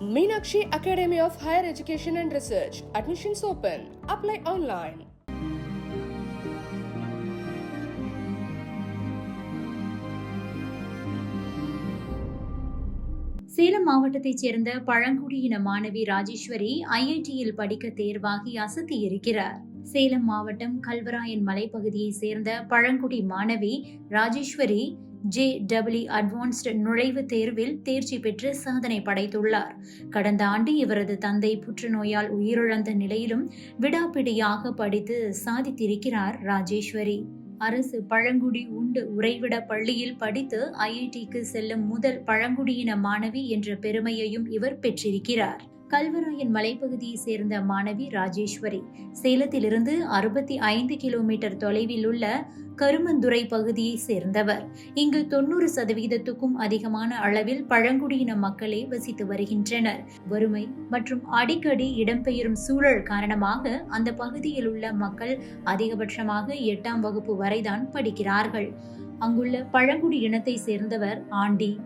Meenakshi Academy of Higher Education and Research. Admissions open. Apply online. Salem மாவட்டத்தைச் சேர்ந்த பழங்குடியின மாணவி ராஜேஸ்வரி ஐஐடியில் படிக்க தேர்வாகி அசத்தி இருக்கிறார் சேலம் மாவட்டம் கல்வராயன் மலைப்பகுதியைச் சேர்ந்த பழங்குடி மாணவி ராஜேஸ்வரி ஜே டபிள்யூ அட்வான்ஸ்டு நுழைவுத் தேர்வில் தேர்ச்சி பெற்று சாதனை படைத்துள்ளார். கடந்த ஆண்டு இவரது தந்தை புற்றுநோயால் உயிரிழந்த நிலையிலும் விடாப்பிடியாக படித்து சாதித்திருக்கிறார் ராஜேஸ்வரி. அரசு பழங்குடி உண்டு உறைவிட பள்ளியில் படித்து ஐஐடிக்கு செல்லும் முதல் பழங்குடியின மாணவி என்ற பெருமையையும் இவர் பெற்றிருக்கிறார். கல்வராயன் மலைப்பகுதியை சேர்ந்த மாணவி ராஜேஸ்வரி. சேலத்திலிருந்து அறுபத்தி ஐந்து கிலோமீட்டர் தொலைவில் உள்ள கருமந்துறை பகுதியை சேர்ந்தவர். இங்கு தொண்ணூறு சதவீதத்துக்கும் அதிகமான அளவில் பழங்குடியின மக்களே வசித்து வருகின்றனர். வறுமை மற்றும் அடிக்கடி இடம்பெயரும் சூழல் காரணமாக அந்த பகுதியில் உள்ள மக்கள் அதிகபட்சமாக எட்டாம் வகுப்பு வரைதான் படிக்கிறார்கள். அங்குள்ள பழங்குடி இனத்தை சேர்ந்தவர் ஆண்டி.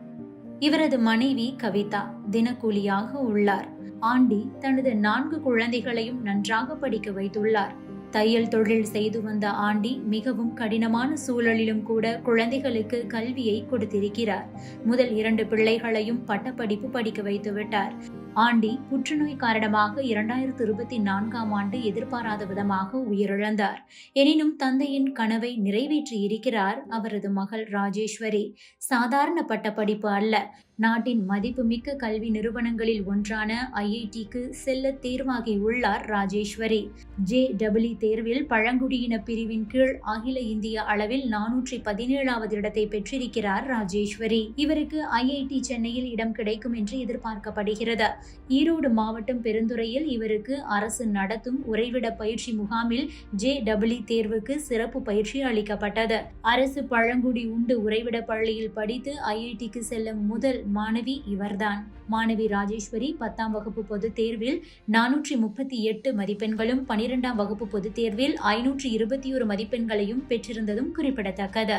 இவரது மனைவி கவிதா தினக்கூலியாக உள்ளார். ஆண்டி தனது நான்கு குழந்தைகளையும் நன்றாக படிக்க வைத்துள்ளார். தையல் தொழில் செய்து வந்த ஆண்டி மிகவும் கடினமான சூழலிலும் கூட குழந்தைகளுக்கு கல்வியை கொடுத்திருக்கிறார். முதல் இரண்டு பிள்ளைகளையும் பட்டப்படிப்பு படிக்க வைத்து விட்டார். ஆண்டி புற்றுநோய் காரணமாக இரண்டாயிரத்து இருபத்தி நான்காம் ஆண்டு எதிர்பாராத விதமாக உயிரிழந்தார். எனினும் தந்தையின் கனவை நிறைவேற்றி இருக்கிறார் அவரது மகள் ராஜேஸ்வரி. சாதாரண பட்டப்படிப்பு அல்ல. நாட்டின் மதிப்புமிக்க கல்வி நிறுவனங்களில் ஒன்றான ஐஐடிக்கு செல்ல தேர்வாகி உள்ளார் ராஜேஸ்வரி. ஜே டபிள்இ தேர்வில் பழங்குடியின பிரிவின் கீழ் அகில இந்திய அளவில் நானூற்றி பதினேழாவது இடத்தை பெற்றிருக்கிறார் ராஜேஸ்வரி. இவருக்கு ஐஐடி சென்னையில் இடம் கிடைக்கும் என்று எதிர்பார்க்கப்படுகிறது. ஈரோடு மாவட்டம் பெருந்துறையில் இவருக்கு அரசு நடத்தும் உறைவிட பயிற்சி முகாமில் ஜே டபிள்யூ தேர்வுக்கு சிறப்பு பயிற்சி அளிக்கப்பட்டது. அரசு பழங்குடி உண்டு உறைவிட பள்ளியில் படித்து ஐஐடிக்கு செல்லும் முதல் மாணவி இவர்தான். மாணவி ராஜேஸ்வரி பத்தாம் வகுப்பு பொதுத் தேர்வில் நானூற்றி முப்பத்தி எட்டு மதிப்பெண்களும் பனிரெண்டாம் வகுப்பு பொதுத் தேர்வில் ஐநூற்றி இருபத்தி ஒரு மதிப்பெண்களையும் பெற்றிருந்ததும் குறிப்பிடத்தக்கது.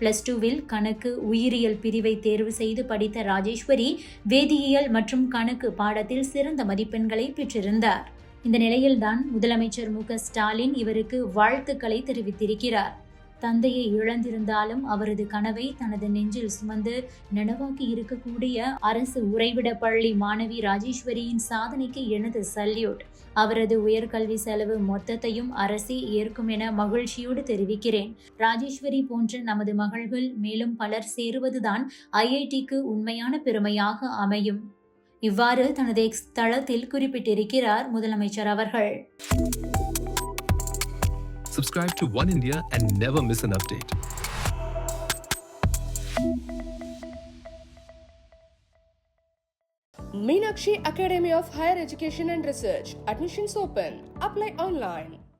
பிளஸ் டூவில் கணக்கு உயிரியல் பிரிவை தேர்வு செய்து படித்த ராஜேஸ்வரி வேதியியல் மற்றும் கணக்கு பாடத்தில் சிறந்த மதிப்பெண்களை பெற்றிருந்தார். இந்த நிலையில்தான் முதலமைச்சர் மு க ஸ்டாலின் இவருக்கு வாழ்த்துக்களை தெரிவித்திருக்கிறார். தந்தையை இழந்திருந்தாலும் அவரது கனவை தனது நெஞ்சில் சுமந்து நனவாக்கி இருக்கக்கூடிய அரசு உறைவிட பள்ளி மாணவி ராஜேஸ்வரியின் சாதனைக்கு எனது சல்யூட். அவரது உயர்கல்வி செலவு மொத்தத்தையும் அரசே ஏற்கும் என மகிழ்ச்சியோடு தெரிவிக்கிறேன். ராஜேஸ்வரி போன்ற நமது மகள்கள் மேலும் பலர் சேருவதுதான் ஐஐடிக்கு உண்மையான பெருமையாக அமையும். இவ்வாறு தனது எக்ஸ் தளத்தில் குறிப்பிட்டிருக்கிறார் முதலமைச்சர் அவர்கள். Subscribe to One India and never miss an update. Meenakshi Academy of Higher Education and Research. Admissions open. Apply online.